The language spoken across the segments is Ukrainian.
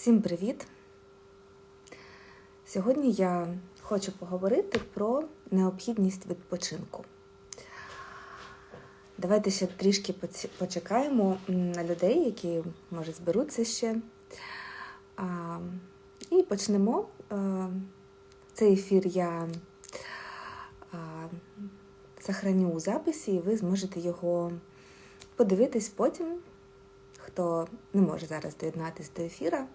Всім привіт! Сьогодні я хочу поговорити про необхідність відпочинку. Давайте ще трішки почекаємо на людей, які може зберуться ще. І почнемо. Е, Цей ефір я а, сохраню у записі, і ви зможете його подивитись потім. Хто не може зараз доєднатися до ефіра,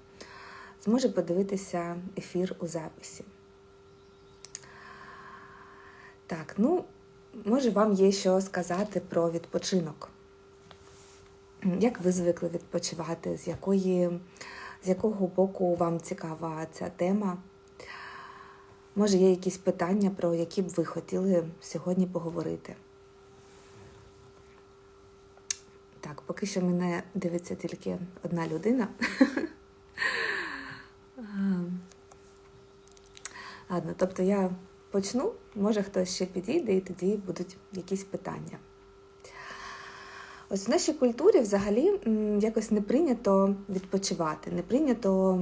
зможе подивитися ефір у записі. Так, ну, може, вам є що сказати про відпочинок. Як ви звикли відпочивати? З, якої, з якого боку вам цікава ця тема? Може, є якісь питання, про які б ви хотіли сьогодні поговорити? Так, поки що мене дивиться тільки одна людина. Ладно, тобто я почну, може хтось ще підійде, і тоді будуть якісь питання. Ось в нашій культурі взагалі якось не прийнято відпочивати, не прийнято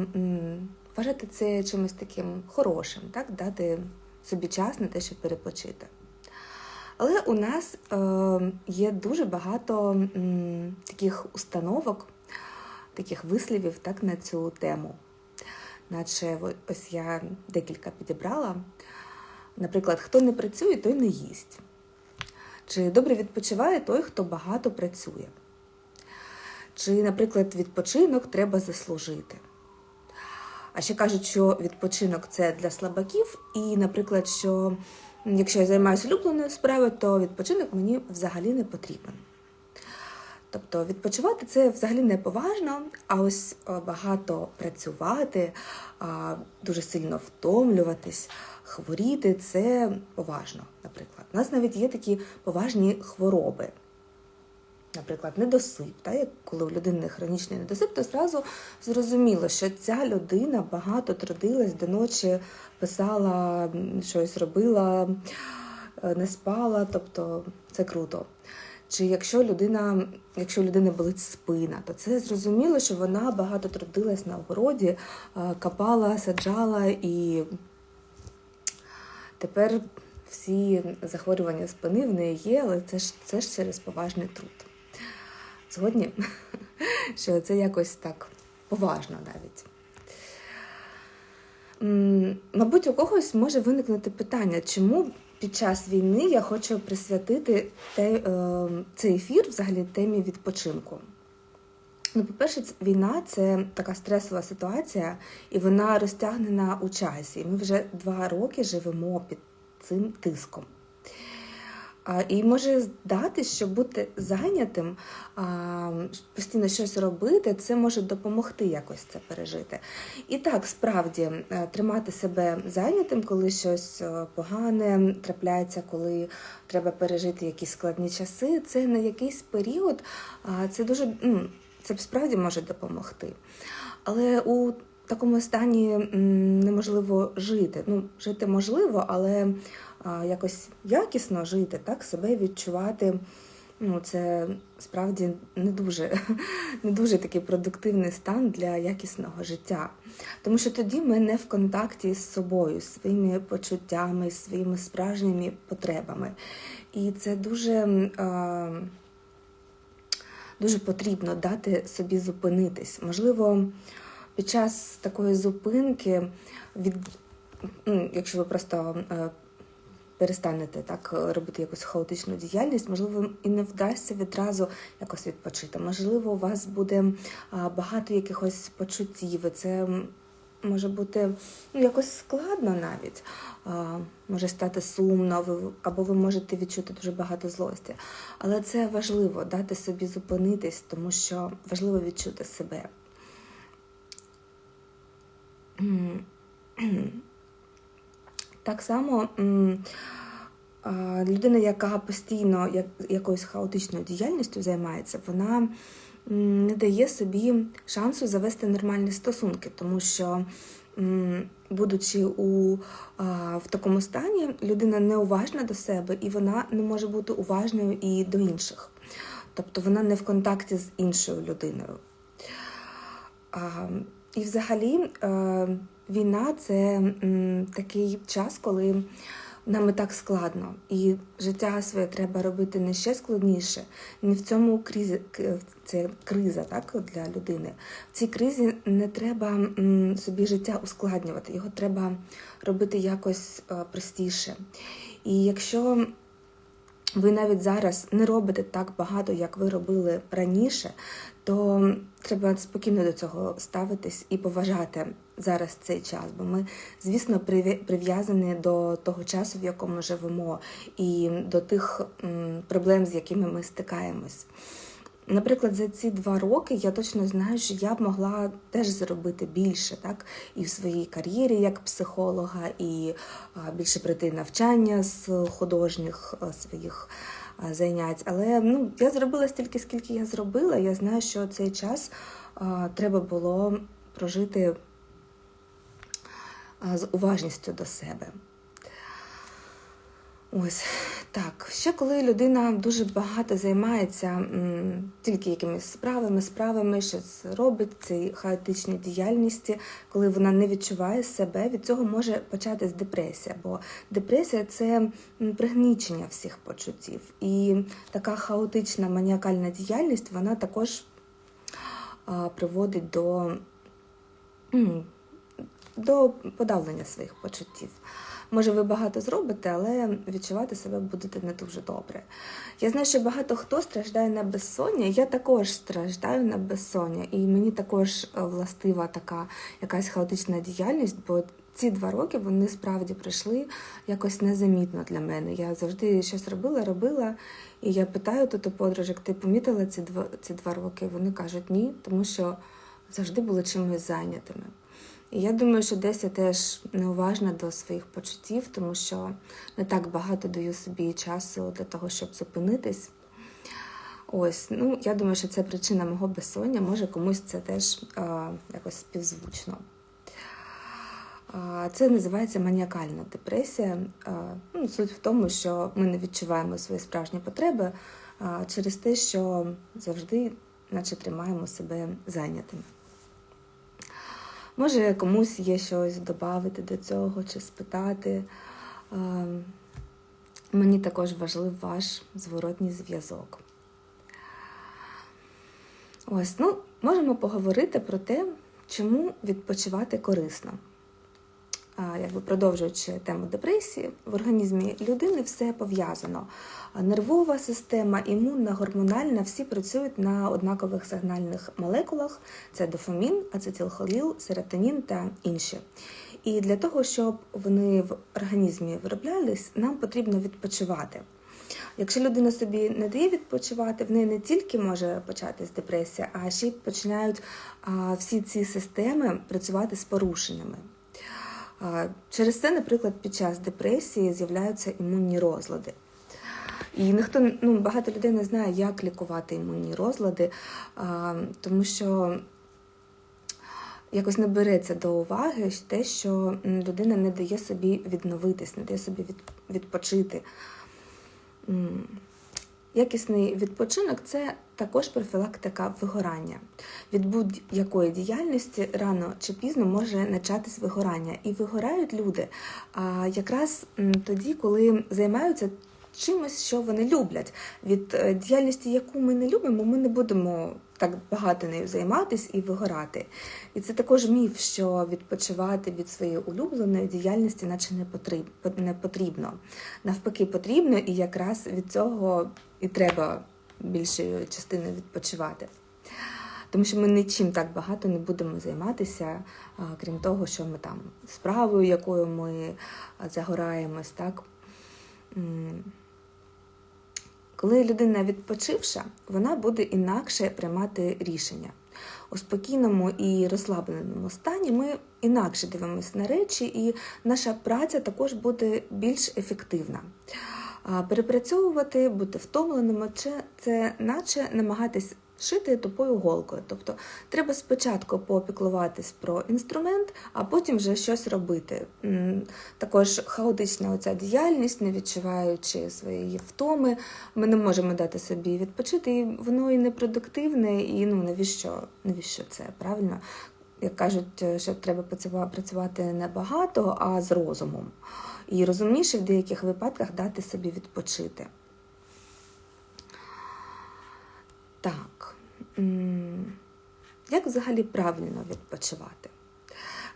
вважати це чимось таким хорошим, так? дати собі час на те, щоб перепочити. Але у нас е, є дуже багато таких установок, таких вислівів так, на цю тему. Наче ось я декілька підібрала. Наприклад, хто не працює, той не їсть. Чи добре відпочиває той, хто багато працює. Чи, наприклад, відпочинок треба заслужити. А ще кажуть, що відпочинок це для слабаків, і, наприклад, що якщо я займаюся улюбленою справою, то відпочинок мені взагалі не потрібен. Тобто відпочивати це взагалі не поважно, а ось багато працювати, дуже сильно втомлюватись, хворіти це поважно, наприклад. У нас навіть є такі поважні хвороби. Наприклад, недосип, та, коли у людини хронічний недосип, то зразу зрозуміло, що ця людина багато трудилась до ночі, писала, щось робила, е, не спала, тобто це круто. Чи якщо людина, якщо у людини болить спина, то це зрозуміло, що вона багато трудилась на огороді, е, копала, саджала і тепер всі захворювання спини в неї є, але це ж це ж через поважний труд. Згодні, що це якось так поважно навіть. Мабуть, у когось може виникнути питання, чому під час війни я хочу присвятити те, е, цей ефір взагалі темі відпочинку. Ну, по-перше, війна це така стресова ситуація, і вона розтягнена у часі. Ми вже два роки живемо під цим тиском. І може здатись, що бути зайнятим, постійно щось робити, це може допомогти якось це пережити. І так, справді, е, тримати себе зайнятим, коли щось е, погане трапляється, коли треба пережити якісь складні часи, це на якийсь період, це дуже це справді може допомогти. Але у такому стані неможливо жити. Ну, жити можливо, але якось якісно жити, так, себе відчувати. Ну, це справді не дуже, не дуже такий продуктивний стан для якісного життя. Тому що тоді ми не в контакті з собою, з своїми почуттями, з своїми справжніми потребами. І це дуже, дуже потрібно дати собі зупинитись. Можливо, під час такої зупинки, від, ну, якщо ви просто е, перестанете так е, робити якусь хаотичну діяльність, можливо, і не вдасться відразу якось відпочити. Можливо, у вас буде багато якихось почуттів. Це може бути ну, якось складно навіть. Може стати сумно, або ви можете відчути дуже багато злості. Але це важливо дати собі зупинитись, тому що важливо відчути себе. Так само людина, яка постійно якоюсь хаотичною діяльністю займається, вона не дає собі шансу завести нормальні стосунки, тому що, будучи у, в такому стані, людина неуважна до себе і вона не може бути уважною і до інших. Тобто вона не в контакті з іншою людиною. І взагалі е, війна це м, такий час, коли нам і так складно, і життя своє треба робити не ще складніше. Не в цьому кризі це криза, так для людини. В цій кризі не треба м, собі життя ускладнювати, його треба робити якось е, простіше. І якщо ви навіть зараз не робите так багато, як ви робили раніше, то треба спокійно до цього ставитись і поважати зараз цей час. Бо ми, звісно, прив'я- прив'язані до того часу, в якому живемо, і до тих проблем, з якими ми стикаємось. Наприклад, за ці два роки я точно знаю, що я б могла теж зробити більше, так і в своїй кар'єрі як психолога, і більше прийти навчання з художніх своїх а, занять. Але ну, я зробила стільки, скільки я зробила. Я знаю, що цей час треба було прожити з уважністю до себе. Ось так. Ще коли людина дуже багато займається м, тільки якимись справами, справами, щось робить цій хаотичній діяльності, коли вона не відчуває себе, від цього може початись депресія. Бо депресія це пригнічення всіх почуттів. І така хаотична маніакальна діяльність вона також а, приводить до, до подавлення своїх почуттів. Може, ви багато зробите, але відчувати себе будете не дуже добре. Я знаю, що багато хто страждає на безсоння. Я також страждаю на безсоння, і мені також е, властива така якась хаотична діяльність, бо ці два роки вони справді пройшли якось незамітно для мене. Я завжди щось робила, робила, і я питаю тут у подружок, ти помітила ці два, ці два роки? Вони кажуть ні, тому що завжди були чимось зайнятими. І я думаю, що десь я теж неуважна до своїх почуттів, тому що не так багато даю собі часу для того, щоб зупинитись. Ось, ну я думаю, що це причина мого безсоння. Може комусь це теж а, якось співзвучно. Це називається маніакальна депресія. Ну, суть в тому, що ми не відчуваємо свої справжні потреби через те, що завжди, наче тримаємо себе зайнятими. Може, комусь є щось додати до цього чи спитати. Мені також важлив ваш зворотній зв'язок. Ось, ну, можемо поговорити про те, чому відпочивати корисно. Якби продовжуючи тему депресії, в організмі людини все пов'язано. Нервова система, імунна, гормональна, всі працюють на однакових сигнальних молекулах: це дофамін, ацетилхоліл, серотонін та інші. І для того, щоб вони в організмі вироблялись, нам потрібно відпочивати. Якщо людина собі не дає відпочивати, в неї не тільки може початись депресія, а ще й починають всі ці системи працювати з порушеннями. Через це, наприклад, під час депресії з'являються імунні розлади. І ніхто ну багато людей не знає, як лікувати імунні розлади, тому що якось не береться до уваги те, що людина не дає собі відновитись, не дає собі відпочити. Якісний відпочинок це також профілактика вигорання. Від будь-якої діяльності рано чи пізно може початись вигорання. І вигорають люди а, якраз тоді, коли займаються чимось, що вони люблять. Від е, діяльності, яку ми не любимо, ми не будемо так багато нею займатися і вигорати. І це також міф, що відпочивати від своєї улюбленої діяльності, наче не потрібно. Навпаки, потрібно, і якраз від цього і треба більшою частиною відпочивати. Тому що ми нічим так багато не будемо займатися, крім того, що ми там справою, якою ми загораємось, так. Коли людина відпочивша, вона буде інакше приймати рішення. У спокійному і розслабленому стані ми інакше дивимося на речі, і наша праця також буде більш ефективна. Перепрацьовувати, бути втомленими, це наче намагатись шити тупою голкою. Тобто треба спочатку попіклуватись про інструмент, а потім вже щось робити. Також хаотична оця діяльність, не відчуваючи своєї втоми, ми не можемо дати собі відпочити, і воно і непродуктивне, і ну навіщо, навіщо це правильно? як кажуть, що треба працювати не багато, а з розумом. І розумніше в деяких випадках дати собі відпочити. Так. Як взагалі правильно відпочивати?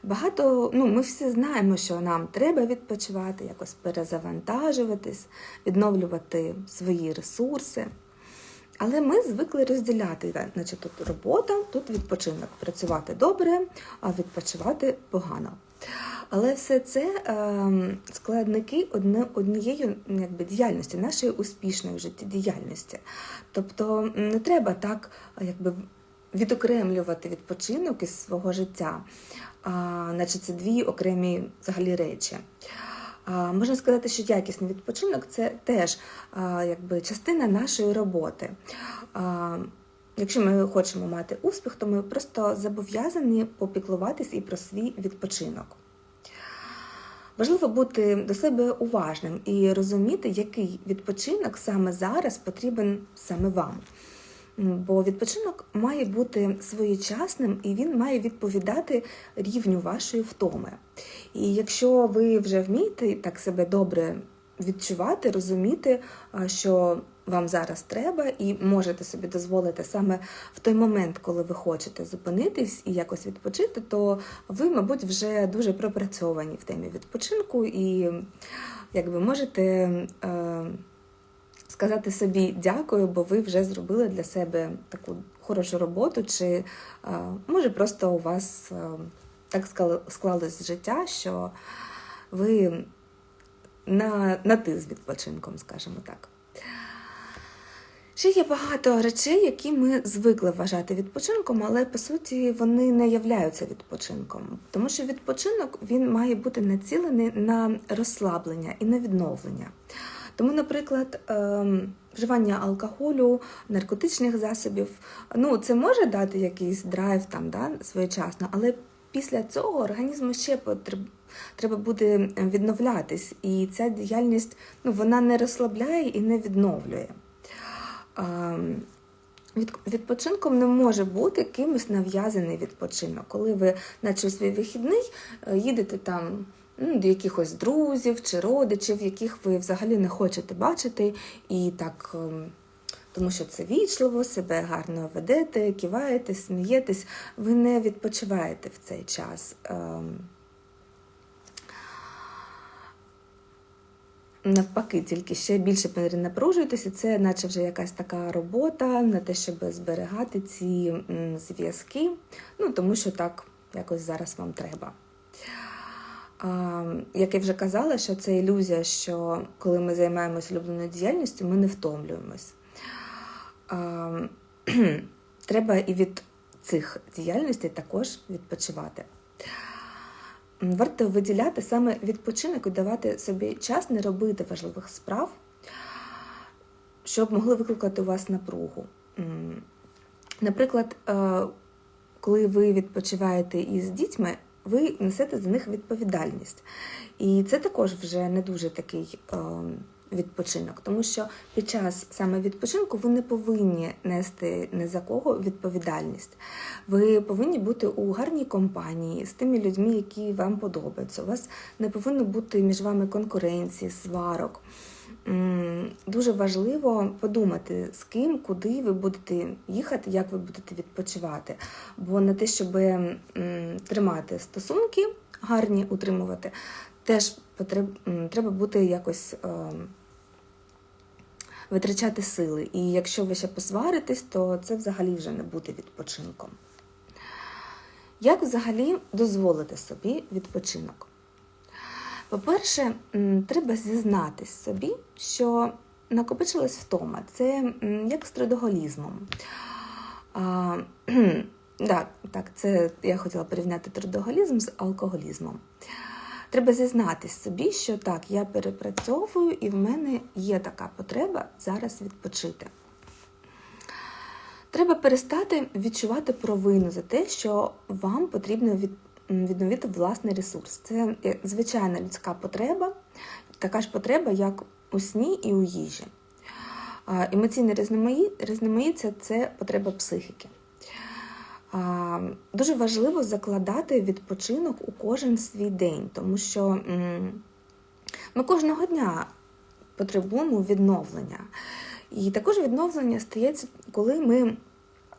Багато, ну, ми всі знаємо, що нам треба відпочивати, якось перезавантажуватись, відновлювати свої ресурси. Але ми звикли розділяти, значить, тут робота, тут відпочинок. Працювати добре, а відпочивати погано. Але все це ем, складники однієї якби, діяльності, нашої успішної життєдіяльності. Тобто не треба так якби, відокремлювати відпочинок із свого життя, а, наче це дві окремі взагалі речі. А, Можна сказати, що якісний відпочинок це теж а, якби, частина нашої роботи. А, Якщо ми хочемо мати успіх, то ми просто зобов'язані попіклуватись і про свій відпочинок. Важливо бути до себе уважним і розуміти, який відпочинок саме зараз потрібен саме вам. Бо відпочинок має бути своєчасним і він має відповідати рівню вашої втоми. І якщо ви вже вмієте так себе добре відчувати, розуміти, що вам зараз треба, і можете собі дозволити саме в той момент, коли ви хочете зупинитись і якось відпочити, то ви, мабуть, вже дуже пропрацьовані в темі відпочинку і якби можете. Е, сказати собі дякую, бо ви вже зробили для себе таку хорошу роботу, чи е, може просто у вас е, так склалось життя, що ви на, на ти з відпочинком, скажімо так. Ще є багато речей, які ми звикли вважати відпочинком, але по суті вони не являються відпочинком. Тому що відпочинок він має бути націлений на розслаблення і на відновлення. Тому, наприклад, ем, вживання алкоголю, наркотичних засобів, ну це може дати якийсь драйв там, да, своєчасно, але після цього організму ще потреб... треба буде відновлятись, і ця діяльність ну, вона не розслабляє і не відновлює. Ем, від, відпочинком не може бути кимось нав'язаний відпочинок, коли ви, наче свій вихідний, е, їдете там ну, до якихось друзів чи родичів, яких ви взагалі не хочете бачити, і так, ем, тому що це вічливо, себе гарно ведете, киваєте, смієтесь, ви не відпочиваєте в цей час. Навпаки, тільки ще більше перенапружуєтеся, це наче вже якась така робота на те, щоб зберігати ці зв'язки, ну тому що так якось зараз вам треба. Як я вже казала, що це ілюзія, що коли ми займаємося улюбленою діяльністю, ми не втомлюємось. Треба і від цих діяльностей також відпочивати. Варто виділяти саме відпочинок і давати собі час не робити важливих справ, щоб могли викликати у вас напругу. Наприклад, е, коли ви відпочиваєте із дітьми, ви несете за них відповідальність. І це також вже не дуже такий е, відпочинок, тому що під час саме відпочинку ви не повинні нести не за кого відповідальність. Ви повинні бути у гарній компанії з тими людьми, які вам подобаються. У вас не повинно бути між вами конкуренції, сварок. Дуже важливо подумати, з ким, куди ви будете їхати, як ви будете відпочивати. Бо на те, щоб тримати стосунки, гарні утримувати, теж потреб, треба бути якось е, витрачати сили. І якщо ви ще посваритесь, то це взагалі вже не буде відпочинком. Як взагалі дозволити собі відпочинок? По-перше, треба зізнатись собі, що накопичилась втома. Це як з трудоголізмом. А, да, так, це я хотіла порівняти трудоголізм з алкоголізмом. Треба зізнатись собі, що так, я перепрацьовую, і в мене є така потреба зараз відпочити. Треба перестати відчувати провину за те, що вам потрібно від, відновити власний ресурс. Це звичайна людська потреба, така ж потреба, як у сні і у їжі. Емоційне різноманіття це потреба психіки. Дуже важливо закладати відпочинок у кожен свій день, тому що ми кожного дня потребуємо відновлення. І також відновлення стається, коли ми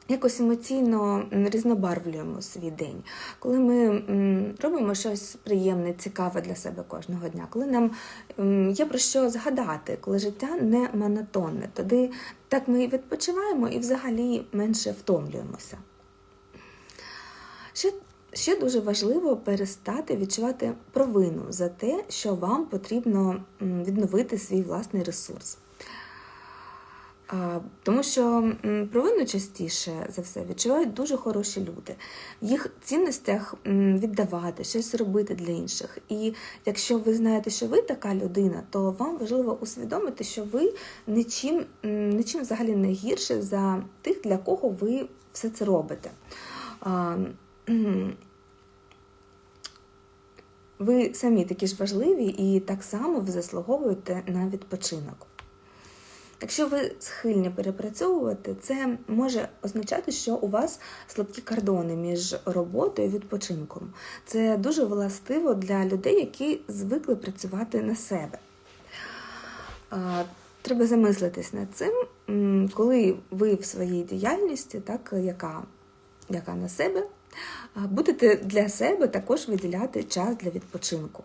якось емоційно різнобарвлюємо свій день, коли ми робимо щось приємне, цікаве для себе кожного дня, коли нам є про що згадати, коли життя не монотонне, тоді так ми і відпочиваємо і взагалі менше втомлюємося. Ще Ще дуже важливо перестати відчувати провину за те, що вам потрібно відновити свій власний ресурс. Тому що провину частіше за все відчувають дуже хороші люди. В їх цінностях віддавати, щось робити для інших. І якщо ви знаєте, що ви така людина, то вам важливо усвідомити, що ви нічим, нічим взагалі не гірше за тих, для кого ви все це робите. Ви самі такі ж важливі і так само ви заслуговуєте на відпочинок. Якщо ви схильні перепрацьовувати, це може означати, що у вас слабкі кордони між роботою і відпочинком. Це дуже властиво для людей, які звикли працювати на себе. Треба замислитись над цим, коли ви в своїй діяльності, так, яка, яка на себе, будете для себе також виділяти час для відпочинку.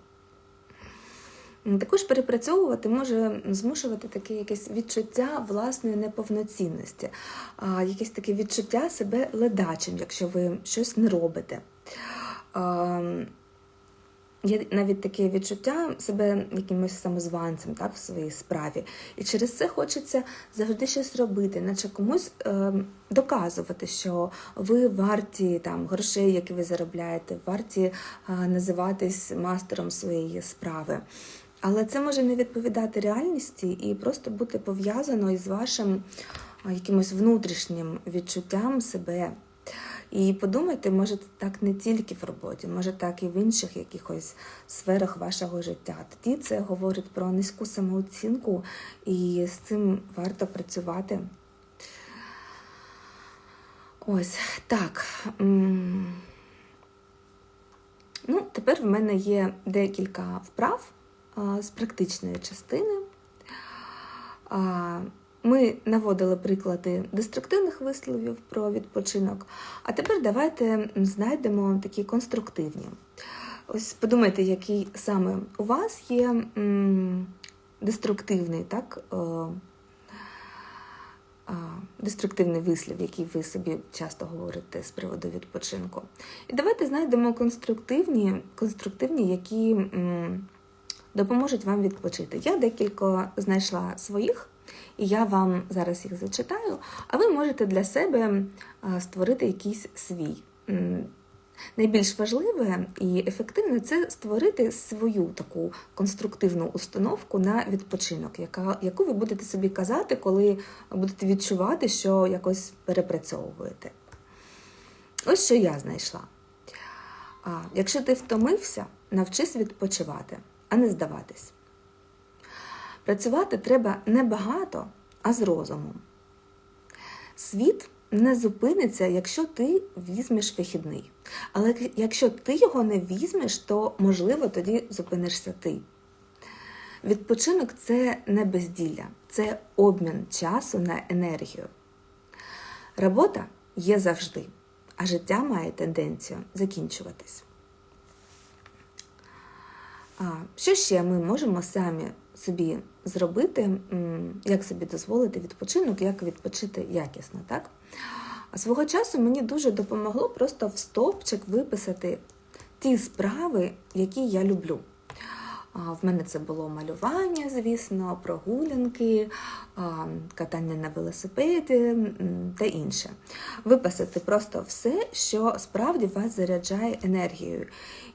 Також перепрацьовувати може змушувати таке якесь відчуття власної неповноцінності, якесь таке відчуття себе ледачим, якщо ви щось не робите. Є навіть таке відчуття себе якимось самозванцем так, в своїй справі. І через це хочеться завжди щось робити, наче комусь е, доказувати, що ви варті там, грошей, які ви заробляєте, варті е, називатись мастером своєї справи. Але це може не відповідати реальності і просто бути пов'язано із вашим якимось внутрішнім відчуттям себе. І подумайте, може, так не тільки в роботі, може так і в інших якихось сферах вашого життя. Тоді це говорить про низьку самооцінку, і з цим варто працювати. Ось так. Ну, Тепер в мене є декілька вправ з практичної частини. Ми наводили приклади деструктивних висловів про відпочинок, а тепер давайте знайдемо такі конструктивні. Ось подумайте, який саме у вас є деструктивний, так? Деструктивний вислів, який ви собі часто говорите з приводу відпочинку. І давайте знайдемо конструктивні, конструктивні які допоможуть вам відпочити. Я декілька знайшла своїх, і я вам зараз їх зачитаю, а ви можете для себе створити якийсь свій. Найбільш важливе і ефективне це створити свою таку конструктивну установку на відпочинок, яка, яку ви будете собі казати, коли будете відчувати, що якось перепрацьовуєте. Ось що я знайшла. Якщо ти втомився, навчись відпочивати а не здаватись. Працювати треба не багато, а з розумом. Світ не зупиниться, якщо ти візьмеш вихідний. Але якщо ти його не візьмеш, то, можливо, тоді зупинишся ти. Відпочинок це не безділля, це обмін часу на енергію. Робота є завжди, а життя має тенденцію закінчуватись. А що ще ми можемо самі собі зробити, як собі дозволити відпочинок, як відпочити якісно? так? А свого часу мені дуже допомогло просто в стопчик виписати ті справи, які я люблю. В мене це було малювання, звісно, прогулянки, катання на велосипеді та інше. Виписати просто все, що справді вас заряджає енергією.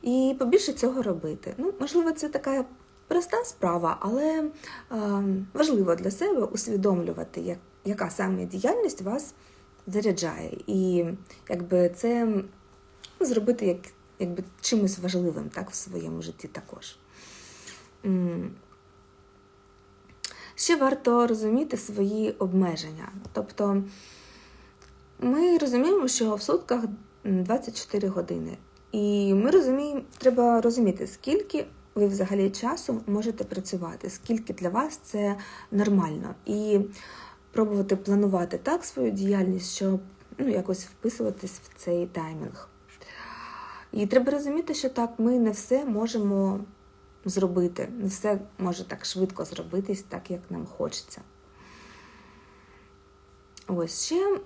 І побільше цього робити. Ну, Можливо, це така проста справа, але важливо для себе усвідомлювати, як, яка саме діяльність вас заряджає. І якби це зробити як, якби чимось важливим так, в своєму житті також. Ще варто розуміти свої обмеження. Тобто ми розуміємо, що в сутках 24 години. І ми розуміємо, треба розуміти, скільки ви взагалі часу можете працювати, скільки для вас це нормально. І пробувати планувати так свою діяльність, щоб ну, якось вписуватись в цей таймінг. І треба розуміти, що так, ми не все можемо зробити, не все може так швидко зробитись, так як нам хочеться. Ось ще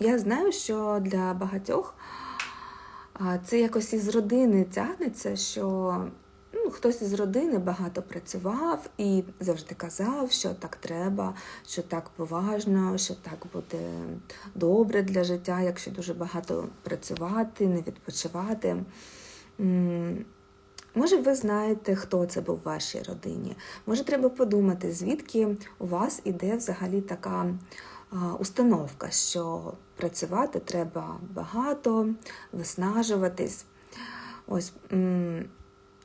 я знаю, що для багатьох це якось із родини тягнеться, що ну, хтось із родини багато працював і завжди казав, що так треба, що так поважно, що так буде добре для життя, якщо дуже багато працювати, не відпочивати. Може, ви знаєте, хто це був в вашій родині. Може, треба подумати, звідки у вас іде взагалі така установка, що працювати треба багато, виснажуватись. Ось,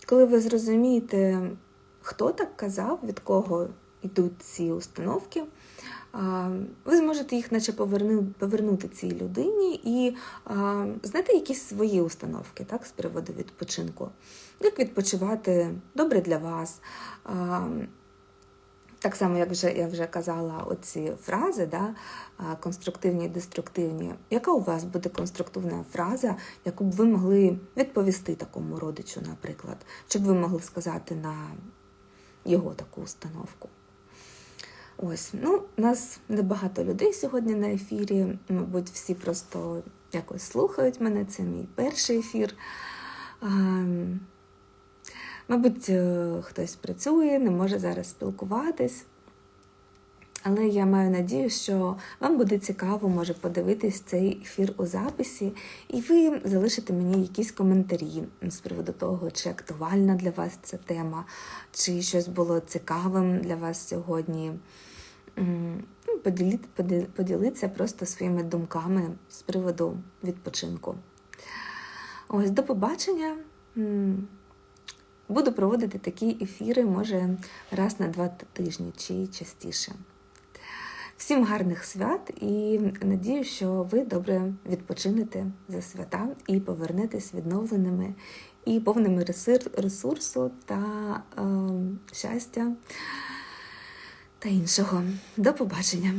коли ви зрозумієте, хто так казав, від кого йдуть ці установки, ви зможете їх наче повернути цій людині і знайти якісь свої установки так, з приводу відпочинку. Як відпочивати добре для вас. Так само, як вже я вже казала, оці фрази, да, конструктивні і деструктивні. Яка у вас буде конструктивна фраза, яку б ви могли відповісти такому родичу, наприклад, щоб ви могли сказати на його таку установку? Ось, ну, у нас небагато людей сьогодні на ефірі. Мабуть, всі просто якось слухають мене. Це мій перший ефір. Мабуть, е, хтось працює, не може зараз спілкуватись. Але я маю надію, що вам буде цікаво, може подивитись цей ефір у записі, і ви залишите мені якісь коментарі з приводу того, чи актуальна для вас ця тема, чи щось було цікавим для вас сьогодні. Ну, Поділитися просто своїми думками з приводу відпочинку. Ось, до побачення. Буду проводити такі ефіри, може, раз на два тижні чи частіше. Всім гарних свят і надію, що ви добре відпочинете за свята і повернетесь відновленими і повними ресурсу та е, щастя та іншого. До побачення!